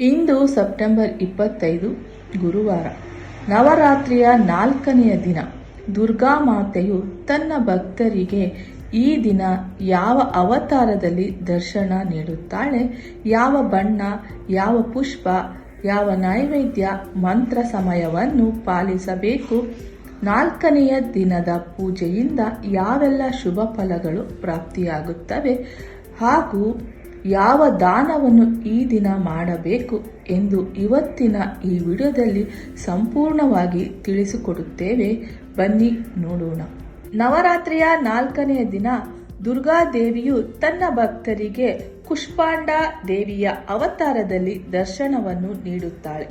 ಇಂದು September ಇಪ್ಪತ್ತೈದು, ಗುರುವಾರ. ನವರಾತ್ರಿಯ ನಾಲ್ಕನೆಯ ದಿನ. ದುರ್ಗಾ ಮಾತೆಯು ತನ್ನ ಭಕ್ತರಿಗೆ ಈ ದಿನ ಯಾವ ಅವತಾರದಲ್ಲಿ ದರ್ಶನ ನೀಡುತ್ತಾಳೆ, ಯಾವ ಬಣ್ಣ, ಯಾವ ಪುಷ್ಪ, ಯಾವ ನೈವೇದ್ಯ ಮಂತ್ರ ಸಮಯವನ್ನು ಪಾಲಿಸಬೇಕು, ನಾಲ್ಕನೆಯ ದಿನದ ಪೂಜೆಯಿಂದ ಯಾವೆಲ್ಲ ಶುಭ ಫಲಗಳು ಪ್ರಾಪ್ತಿಯಾಗುತ್ತವೆ ಹಾಗೂ ಯಾವ ದಾನವನ್ನು ಈ ದಿನ ಮಾಡಬೇಕು ಎಂದು ಇವತ್ತಿನ ಈ ವಿಡಿಯೋದಲ್ಲಿ ಸಂಪೂರ್ಣವಾಗಿ ತಿಳಿಸಿಕೊಡುತ್ತೇವೆ. ಬನ್ನಿ ನೋಡೋಣ. ನವರಾತ್ರಿಯ ನಾಲ್ಕನೆಯ ದಿನ ದುರ್ಗಾದೇವಿಯು ತನ್ನ ಭಕ್ತರಿಗೆ ಕುಷ್ಪಾಂಡ ದೇವಿಯ ಅವತಾರದಲ್ಲಿ ದರ್ಶನವನ್ನು ನೀಡುತ್ತಾಳೆ.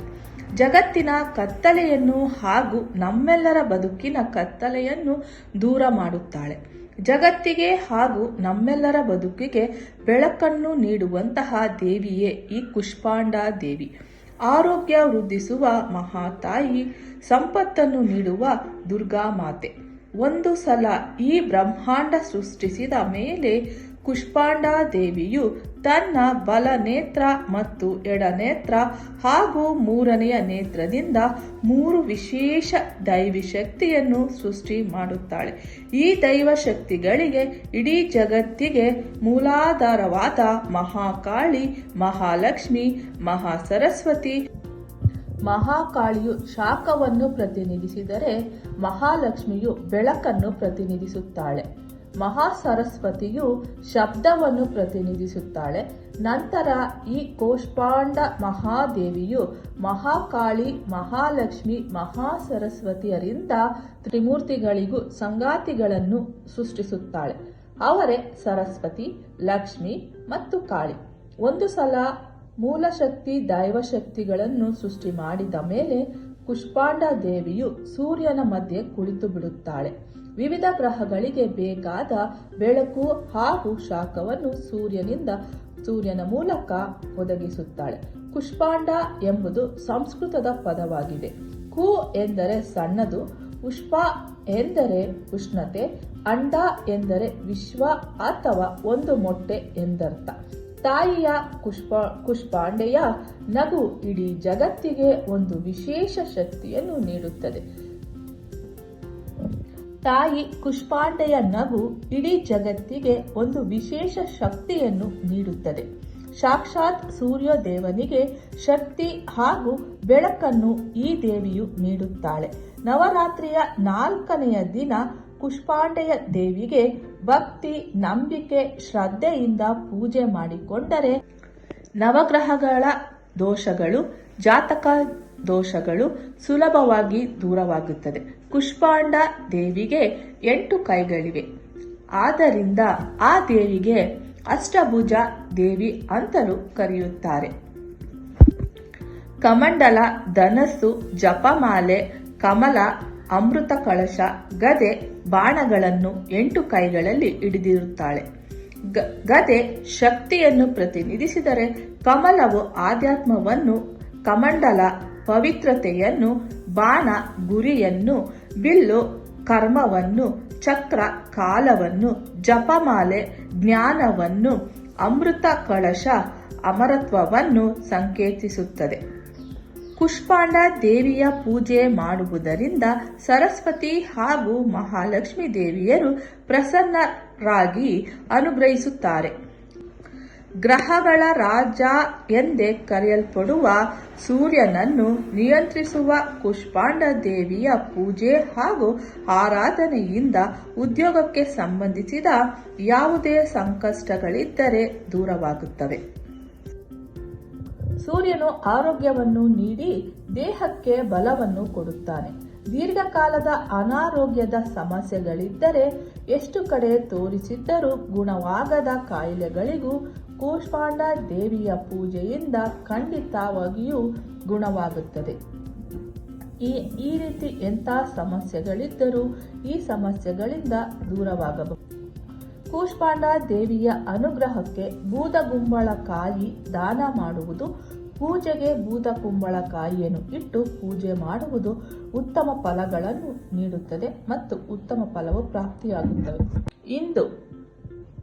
ಜಗತ್ತಿನ ಕತ್ತಲೆಯನ್ನು ಹಾಗೂ ನಮ್ಮೆಲ್ಲರ ಬದುಕಿನ ಕತ್ತಲೆಯನ್ನು ದೂರ ಮಾಡುತ್ತಾಳೆ. ಜಗತ್ತಿಗೆ ಹಾಗೂ ನಮ್ಮೆಲ್ಲರ ಬದುಕಿಗೆ ಬೆಳಕನ್ನು ನೀಡುವಂತಹ ದೇವಿಯೇ ಈ ಕುಷ್ಪಾಂಡ ದೇವಿ. ಆರೋಗ್ಯ ವೃದ್ಧಿಸುವ ಮಹಾತಾಯಿ, ಸಂಪತ್ತನ್ನು ನೀಡುವ ದುರ್ಗಾ ಮಾತೆ ಒಂದು ಸಲ ಈ ಬ್ರಹ್ಮಾಂಡ ಸೃಷ್ಟಿಸಿದ ಮೇಲೆ ಕುಷ್ಪಾಂಡ ದೇವಿಯು ತನ್ನ ಬಲ ನೇತ್ರ ಮತ್ತು ಎಡನೇತ್ರ ಹಾಗೂ ಮೂರನೆಯ ನೇತ್ರದಿಂದ ಮೂರು ವಿಶೇಷ ದೈವಿ ಶಕ್ತಿಯನ್ನು ಸೃಷ್ಟಿ ಮಾಡುತ್ತಾಳೆ. ಈ ದೈವ ಶಕ್ತಿಗಳಿಗೆ ಇಡೀ ಜಗತ್ತಿಗೆ ಮೂಲಾಧಾರವಾದ ಮಹಾಕಾಳಿ, ಮಹಾಲಕ್ಷ್ಮಿ, ಮಹಾಸರಸ್ವತಿ, ಮಹಾಕಾಳಿಯು ಶಾಖವನ್ನು ಪ್ರತಿನಿಧಿಸಿದರೆ ಮಹಾಲಕ್ಷ್ಮಿಯು ಬೆಳಕನ್ನು ಪ್ರತಿನಿಧಿಸುತ್ತಾಳೆ. ಮಹಾಸರಸ್ವತಿಯು ಶಬ್ದವನ್ನು ಪ್ರತಿನಿಧಿಸುತ್ತಾಳೆ. ನಂತರ ಈ ಕೋಷ್ಪಾಂಡ ಮಹಾದೇವಿಯು ಮಹಾಕಾಳಿ, ಮಹಾಲಕ್ಷ್ಮಿ, ಮಹಾಸರಸ್ವತಿಯರಿಂದ ತ್ರಿಮೂರ್ತಿಗಳಿಗೂ ಸಂಗಾತಿಗಳನ್ನು ಸೃಷ್ಟಿಸುತ್ತಾಳೆ. ಅವರೇ ಸರಸ್ವತಿ, ಲಕ್ಷ್ಮಿ ಮತ್ತು ಕಾಳಿ. ಒಂದು ಸಲ ಮೂಲಶಕ್ತಿ, ದೈವಶಕ್ತಿಗಳನ್ನು ಸೃಷ್ಟಿ ಮಾಡಿದ ಮೇಲೆ ಕುಷ್ಪಾಂಡ ದೇವಿಯು ಸೂರ್ಯನ ಮಧ್ಯೆ ಕುಳಿತು ಬಿಡುತ್ತಾಳೆ ವಿವಿಧ ಗ್ರಹಗಳಿಗೆ ಬೇಕಾದ ಬೆಳಕು ಹಾಗೂ ಶಾಖವನ್ನು ಸೂರ್ಯನಿಂದ ಸೂರ್ಯನ ಮೂಲಕ ಒದಗಿಸುತ್ತಾಳೆ. ಕುಷ್ಪಾಂಡ ಎಂಬುದು ಸಂಸ್ಕೃತದ ಪದವಾಗಿದೆ. ಕು ಎಂದರೆ ಸಣ್ಣದು, ಪುಷ್ಪ ಎಂದರೆ ಉಷ್ಣತೆ, ಅಂಡ ಎಂದರೆ ವಿಶ್ವ ಅಥವಾ ಒಂದು ಮೊಟ್ಟೆ ಎಂದರ್ಥ. ತಾಯಿಯ ಕುಷ್ಪ ಕುಷ್ಪಾಂಡೆಯ ನಗು ಇಡೀ ಜಗತ್ತಿಗೆ ಒಂದು ವಿಶೇಷ ಶಕ್ತಿಯನ್ನು ನೀಡುತ್ತದೆ. ತಾಯಿ ಕುಷ್ಪಾಂಡೆಯ ನಗು ಇಡೀ ಜಗತ್ತಿಗೆ ಒಂದು ವಿಶೇಷ ಶಕ್ತಿಯನ್ನು ನೀಡುತ್ತದೆ. ಸಾಕ್ಷಾತ್ ಸೂರ್ಯ ದೇವನಿಗೆ ಶಕ್ತಿ ಹಾಗೂ ಬೆಳಕನ್ನು ಈ ದೇವಿಯು ನೀಡುತ್ತಾಳೆ. ನವರಾತ್ರಿಯ ನಾಲ್ಕನೆಯ ದಿನ ಕುಷ್ಪಾಂಡೆಯ ದೇವಿಗೆ ಭಕ್ತಿ, ನಂಬಿಕೆ, ಶ್ರದ್ಧೆಯಿಂದ ಪೂಜೆ ಮಾಡಿಕೊಂಡರೆ ನವಗ್ರಹಗಳ ದೋಷಗಳು, ಜಾತಕ ದೋಷಗಳು ಸುಲಭವಾಗಿ ದೂರವಾಗುತ್ತದೆ. ಕುಷ್ಪಾಂಡ ದೇವಿಗೆ ಎಂಟು ಕೈಗಳಿವೆ. ಆದ್ದರಿಂದ ಆ ದೇವಿಗೆ ಅಷ್ಟಭುಜ ದೇವಿ ಅಂತಲೂ ಕರೆಯುತ್ತಾರೆ. ಕಮಂಡಲ, ಧನಸ್ಸು, ಜಪಮಾಲೆ, ಕಮಲ, ಅಮೃತ ಕಳಶ, ಗದೆ, ಬಾಣಗಳನ್ನು ಎಂಟು ಕೈಗಳಲ್ಲಿ ಹಿಡಿದಿರುತ್ತಾಳೆ. ಗದೆ ಶಕ್ತಿಯನ್ನು ಪ್ರತಿನಿಧಿಸಿದರೆ ಕಮಲವು ಆಧ್ಯಾತ್ಮವನ್ನು, ಕಮಂಡಲ ಪವಿತ್ರತೆಯನ್ನು, ಬಾಣ ಗುರಿಯನ್ನು ಬಿಲ್ಲು, ಕರ್ಮವನ್ನು, ಚಕ್ರ, ಕಾಲವನ್ನು, ಜಪಮಾಲೆ, ಜ್ಞಾನವನ್ನು, ಅಮೃತ ಕಳಶ, ಅಮರತ್ವವನ್ನು ಸಂಕೇತಿಸುತ್ತದೆ. ಕುಷ್ಪಾಂಡ ದೇವಿಯ ಪೂಜೆ ಮಾಡುವುದರಿಂದ ಸರಸ್ವತಿ ಹಾಗೂ ಮಹಾಲಕ್ಷ್ಮಿ ದೇವಿಯರು ಪ್ರಸನ್ನರಾಗಿ ಅನುಗ್ರಹಿಸುತ್ತಾರೆ. ಗ್ರಹಗಳ ರಾಜ ಎಂದೇ ಕರೆಯಲ್ಪಡುವ ಸೂರ್ಯನನ್ನು ನಿಯಂತ್ರಿಸುವ ಕುಷ್ಪಾಂಡ ದೇವಿಯ ಪೂಜೆ ಹಾಗೂ ಆರಾಧನೆಯಿಂದ ಉದ್ಯೋಗಕ್ಕೆ ಸಂಬಂಧಿಸಿದ ಯಾವುದೇ ಸಂಕಷ್ಟಗಳಿದ್ದರೆ ದೂರವಾಗುತ್ತವೆ. ಸೂರ್ಯನು ಆರೋಗ್ಯವನ್ನು ನೀಡಿ ದೇಹಕ್ಕೆ ಬಲವನ್ನು ಕೊಡುತ್ತಾನೆ. ದೀರ್ಘಕಾಲದ ಅನಾರೋಗ್ಯದ ಸಮಸ್ಯೆಗಳಿದ್ದರೆ ಎಷ್ಟು ಕಡೆ ತೋರಿಸಿದ್ದರೂ ಗುಣವಾಗದ ಕಾಯಿಲೆಗಳಿಗೂ ಕೂಷ್ಮಾಂಡ ದೇವಿಯ ಪೂಜೆಯಿಂದ ಖಂಡಿತವಾಗಿಯೂ ಗುಣವಾಗುತ್ತದೆ. ಈ ಈ ರೀತಿ ಎಂಥ ಸಮಸ್ಯೆಗಳಿದ್ದರೂ ಈ ಸಮಸ್ಯೆಗಳಿಂದ ದೂರವಾಗಬಹುದು. ಕೂಷ್ಮಾಂಡ ದೇವಿಯ ಅನುಗ್ರಹಕ್ಕೆ ಬೂದಗುಂಬಳಕಾಯಿ ದಾನ ಮಾಡುವುದು, ಪೂಜೆಗೆ ಬೂದಕುಂಬಳಕಾಯಿಯನ್ನು ಇಟ್ಟು ಪೂಜೆ ಮಾಡುವುದು ಉತ್ತಮ ಫಲಗಳನ್ನು ನೀಡುತ್ತದೆ ಮತ್ತು ಉತ್ತಮ ಫಲವು ಪ್ರಾಪ್ತಿಯಾಗುತ್ತದೆ. ಇಂದು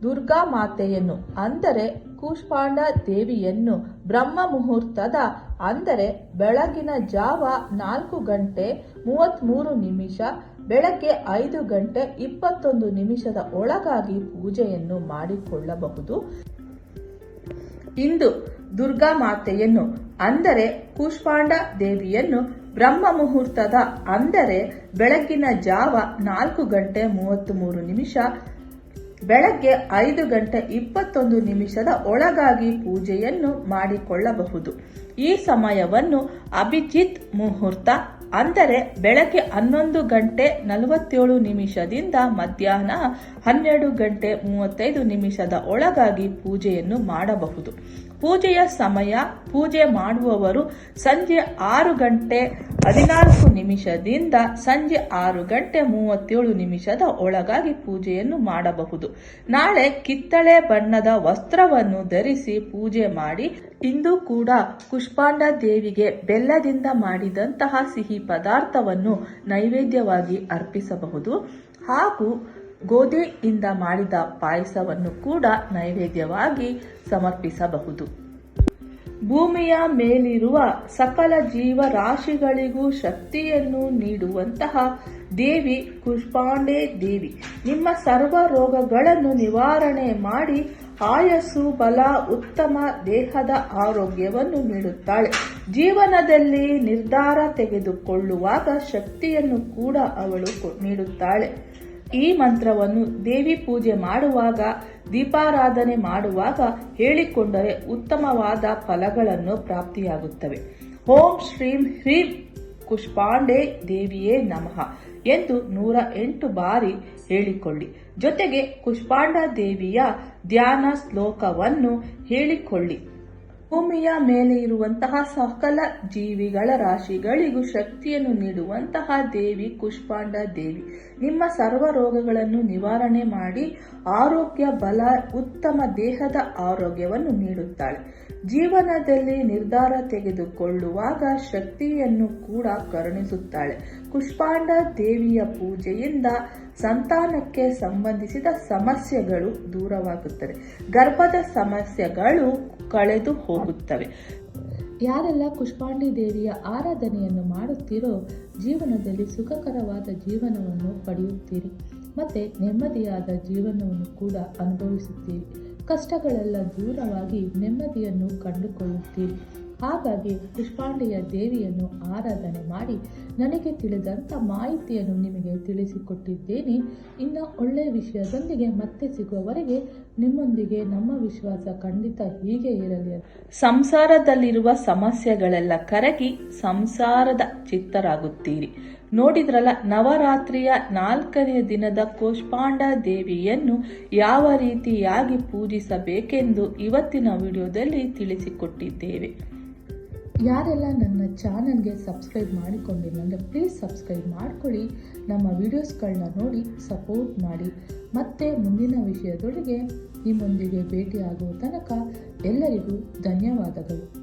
ದುರ್ಗಾ ಮಾತೆಯನ್ನು, ಅಂದರೆ ಕೂಷ್ಪಾಂಡ ದೇವಿಯನ್ನು ಬ್ರಹ್ಮ ಮುಹೂರ್ತದ, ಅಂದರೆ ಬೆಳಗಿನ ಜಾವ ನಾಲ್ಕು ಗಂಟೆ ಮೂವತ್ತ್ಮೂರು ನಿಮಿಷ, ಬೆಳಗ್ಗೆ ಐದು ಗಂಟೆ ಇಪ್ಪತ್ತೊಂದು ನಿಮಿಷದ ಒಳಗಾಗಿ ಪೂಜೆಯನ್ನು ಮಾಡಿಕೊಳ್ಳಬಹುದು. ಇಂದು ದುರ್ಗಾ ಮಾತೆಯನ್ನು, ಅಂದರೆ ಕೂಷ್ಪಾಂಡ ದೇವಿಯನ್ನು ಬ್ರಹ್ಮ ಮುಹೂರ್ತದ, ಅಂದರೆ ಬೆಳಗಿನ ಜಾವ ನಾಲ್ಕು ಗಂಟೆ ಮೂವತ್ತ್ ಮೂರು ನಿಮಿಷ ಬೆಳಗ್ಗೆ ಐದು ಗಂಟೆ ಇಪ್ಪತ್ತೊಂದು ನಿಮಿಷದ ಒಳಗಾಗಿ ಪೂಜೆಯನ್ನು ಮಾಡಿಕೊಳ್ಳಬಹುದು. ಈ ಸಮಯವನ್ನು ಅಭಿಜಿತ್ ಮುಹೂರ್ತ, ಅಂದರೆ ಬೆಳಗ್ಗೆ ಹನ್ನೊಂದು ಗಂಟೆ ನಲವತ್ತೇಳು ನಿಮಿಷದಿಂದ ಮಧ್ಯಾಹ್ನ ಹನ್ನೆರಡು ಗಂಟೆ ಮೂವತ್ತೈದು ನಿಮಿಷದ ಒಳಗಾಗಿ ಪೂಜೆಯನ್ನು ಮಾಡಬಹುದು. ಪೂಜೆಯ ಸಮಯ, ಪೂಜೆ ಮಾಡುವವರು ಸಂಜೆ ಆರು ಗಂಟೆ ಹದಿನಾಲ್ಕು ನಿಮಿಷದಿಂದ ಸಂಜೆ ಆರು ಗಂಟೆ ಮೂವತ್ತೇಳು ನಿಮಿಷದ ಒಳಗಾಗಿ ಪೂಜೆಯನ್ನು ಮಾಡಬಹುದು. ನಾಳೆ ಕಿತ್ತಳೆ ಬಣ್ಣದ ವಸ್ತ್ರವನ್ನು ಧರಿಸಿ ಪೂಜೆ ಮಾಡಿ, ಇಂದು ಕೂಡ ಪುಷ್ಪಾಂಡ ದೇವಿಗೆ ಬೆಲ್ಲದಿಂದ ಮಾಡಿದಂತಹ ಸಿಹಿ ಪದಾರ್ಥವನ್ನು ನೈವೇದ್ಯವಾಗಿ ಅರ್ಪಿಸಬಹುದು. ಹಾಗೂ ಗೋಧಿಯಿಂದ ಮಾಡಿದ ಪಾಯಸವನ್ನು ಕೂಡ ನೈವೇದ್ಯವಾಗಿ ಸಮರ್ಪಿಸಬಹುದು. ಭೂಮಿಯ ಮೇಲಿರುವ ಸಕಲ ಜೀವರಾಶಿಗಳಿಗೂ ಶಕ್ತಿಯನ್ನು ನೀಡುವಂತಹ ದೇವಿ ಕುಷ್ಪಾಂಡೆ ದೇವಿ. ನಿಮ್ಮ ಸರ್ವ ರೋಗಗಳನ್ನು ನಿವಾರಣೆ ಮಾಡಿ ಆಯಸ್ಸು, ಬಲ, ಉತ್ತಮ ದೇಹದ ಆರೋಗ್ಯವನ್ನು ನೀಡುತ್ತಾಳೆ. ಜೀವನದಲ್ಲಿ ನಿರ್ಧಾರ ತೆಗೆದುಕೊಳ್ಳುವಾಗ ಶಕ್ತಿಯನ್ನು ಕೂಡ ಅವಳು ನೀಡುತ್ತಾಳೆ. ಈ ಮಂತ್ರವನ್ನು ದೇವಿ ಪೂಜೆ ಮಾಡುವಾಗ, ದೀಪಾರಾಧನೆ ಮಾಡುವಾಗ ಹೇಳಿಕೊಂಡರೆ ಉತ್ತಮವಾದ ಫಲಗಳನ್ನು ಪ್ರಾಪ್ತಿಯಾಗುತ್ತವೆ. ಓಂ ಶ್ರೀಂ ಹ್ರೀಂ ಕುಷ್ಪಾಂಡೆ ದೇವಿಯೇ ನಮಃ ಎಂದು ನೂರ ಎಂಟು ಬಾರಿ ಹೇಳಿಕೊಳ್ಳಿ. ಜೊತೆಗೆ ಕುಷ್ಪಾಂಡ ದೇವಿಯ ಧ್ಯಾನ ಶ್ಲೋಕವನ್ನು ಹೇಳಿಕೊಳ್ಳಿ. ಭೂಮಿಯ ಮೇಲೆ ಇರುವಂತಹ ಸಕಲ ಜೀವಿಗಳ ರಾಶಿಗಳಿಗೂ ಶಕ್ತಿಯನ್ನು ನೀಡುವಂತಹ ದೇವಿ ಕುಷ್ಪಾಂಡ ದೇವಿ. ನಿಮ್ಮ ಸರ್ವ ರೋಗಗಳನ್ನು ನಿವಾರಣೆ ಮಾಡಿ ಆರೋಗ್ಯ ಬಲ ಉತ್ತಮ ದೇಹದ ಆರೋಗ್ಯವನ್ನು ನೀಡುತ್ತಾಳೆ. ಜೀವನದಲ್ಲಿ ನಿರ್ಧಾರ ತೆಗೆದುಕೊಳ್ಳುವಾಗ ಶಕ್ತಿಯನ್ನು ಕೂಡ ಕರುಣಿಸುತ್ತಾಳೆ. ಕುಷ್ಪಾಂಡ ದೇವಿಯ ಪೂಜೆಯಿಂದ ಸಂತಾನಕ್ಕೆ ಸಂಬಂಧಿಸಿದ ಸಮಸ್ಯೆಗಳು ದೂರವಾಗುತ್ತದೆ ಗರ್ಭದ ಸಮಸ್ಯೆಗಳು ಕಳೆದು ಹೋಗುತ್ತವೆ. ಯಾರೆಲ್ಲ ಕುಷ್ಪಾಂಡಿ ದೇವಿಯ ಆರಾಧನೆಯನ್ನು ಮಾಡುತ್ತೀರೋ ಜೀವನದಲ್ಲಿ ಸುಖಕರವಾದ ಜೀವನವನ್ನು ಪಡೆಯುತ್ತೀರಿ. ಮತ್ತು ನೆಮ್ಮದಿಯಾದ ಜೀವನವನ್ನು ಕೂಡ ಅನುಭವಿಸುತ್ತೀರಿ. ಕಷ್ಟಗಳೆಲ್ಲ ದೂರವಾಗಿ ನೆಮ್ಮದಿಯನ್ನು ಕಂಡುಕೊಳ್ಳುತ್ತೀರಿ. ಹಾಗಾಗಿ ಪುಷ್ಪಾಂಡೆಯ ದೇವಿಯನ್ನು ಆರಾಧನೆ ಮಾಡಿ ನನಗೆ ತಿಳಿದಂಥ ಮಾಹಿತಿಯನ್ನು ನಿಮಗೆ ತಿಳಿಸಿಕೊಟ್ಟಿದ್ದೇನೆ. ಇನ್ನು ಒಳ್ಳೆಯ ವಿಷಯದೊಂದಿಗೆ ಮತ್ತೆ ಸಿಗುವವರೆಗೆ ನಿಮ್ಮೊಂದಿಗೆ ನಮ್ಮ ವಿಶ್ವಾಸ ಖಂಡಿತ ಹೀಗೆ ಇರಲಿ ಸಂಸಾರದಲ್ಲಿರುವ ಸಮಸ್ಯೆಗಳೆಲ್ಲ ಕರಗಿ ಸಂಸಾರದ ಚಿತ್ತರಾಗುತ್ತೀರಿ. ನೋಡಿದ್ರಲ್ಲ, ನವರಾತ್ರಿಯ ನಾಲ್ಕನೇ ದಿನದ ಕೋಷ್ಪಾಂಡ ದೇವಿಯನ್ನು ಯಾವ ರೀತಿಯಾಗಿ ಪೂಜಿಸಬೇಕೆಂದು ಇವತ್ತಿನ ವಿಡಿಯೋದಲ್ಲಿ ತಿಳಿಸಿಕೊಟ್ಟಿದ್ದೇವೆ. ಯಾರೆಲ್ಲ ನನ್ನ ಚಾನಲ್ಗೆ ಸಬ್ಸ್ಕ್ರೈಬ್ ಮಾಡಿಕೊಂಡಿಲ್ಲ ಅಂದರೆ ಪ್ಲೀಸ್ ಸಬ್ಸ್ಕ್ರೈಬ್ ಮಾಡ್ಕೊಳ್ಳಿ. ನಮ್ಮ ವಿಡಿಯೋಸ್ಗಳನ್ನ ನೋಡಿ ಸಪೋರ್ಟ್ ಮಾಡಿ. ಮತ್ತೆ ಮುಂದಿನ ವಿಷಯದೊಳಗೆ ನಿಮ್ಮೊಂದಿಗೆ ಭೇಟಿಯಾಗುವ ತನಕ ಎಲ್ಲರಿಗೂ ಧನ್ಯವಾದಗಳು.